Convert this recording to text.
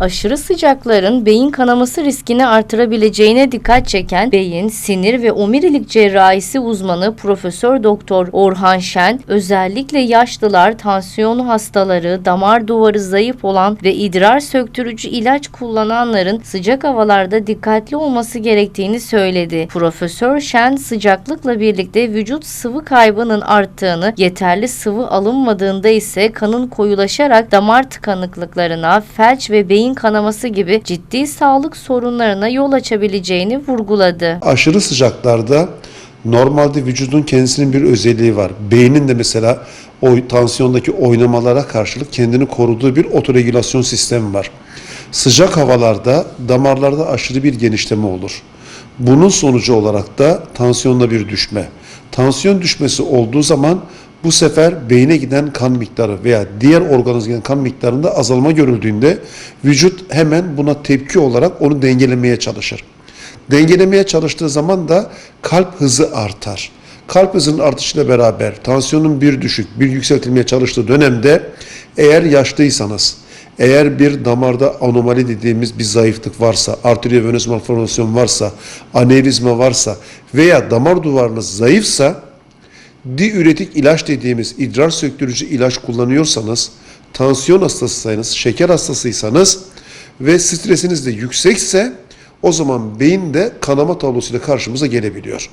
Aşırı sıcakların beyin kanaması riskini artırabileceğine dikkat çeken beyin, sinir ve omurilik cerrahisi uzmanı Profesör Doktor Orhan Şen, özellikle yaşlılar, tansiyon hastaları, damar duvarı zayıf olan ve idrar söktürücü ilaç kullananların sıcak havalarda dikkatli olması gerektiğini söyledi. Profesör Şen sıcaklıkla birlikte vücut sıvı kaybının arttığını, yeterli sıvı alınmadığında ise kanın koyulaşarak damar tıkanıklıklarına, felç ve beyin kanaması gibi ciddi sağlık sorunlarına yol açabileceğini vurguladı. Aşırı sıcaklarda normalde vücudun kendisinin bir özelliği var. Beynin de mesela o tansiyondaki oynamalara karşılık kendini koruduğu bir otoregülasyon sistemi var. Sıcak havalarda damarlarda aşırı bir genişleme olur. Bunun sonucu olarak da tansiyonda bir düşme. Tansiyon düşmesi olduğu zaman bu sefer beyne giden kan miktarı veya diğer organıza giden kan miktarında azalma görüldüğünde vücut hemen buna tepki olarak onu dengelemeye çalışır. Dengelemeye çalıştığı zaman da kalp hızı artar. Kalp hızının artışıyla beraber tansiyonun bir düşük, bir yükseltilmeye çalıştığı dönemde eğer yaşlıysanız, eğer bir damarda anomali dediğimiz bir zayıflık varsa, arteriovenöz malformasyon varsa, anevrizma varsa veya damar duvarınız zayıfsa, diüretik ilaç dediğimiz idrar söktürücü ilaç kullanıyorsanız, tansiyon hastasıysanız, şeker hastasıysanız ve stresiniz de yüksekse o zaman beyin de kanama tablosuyla karşımıza gelebiliyor.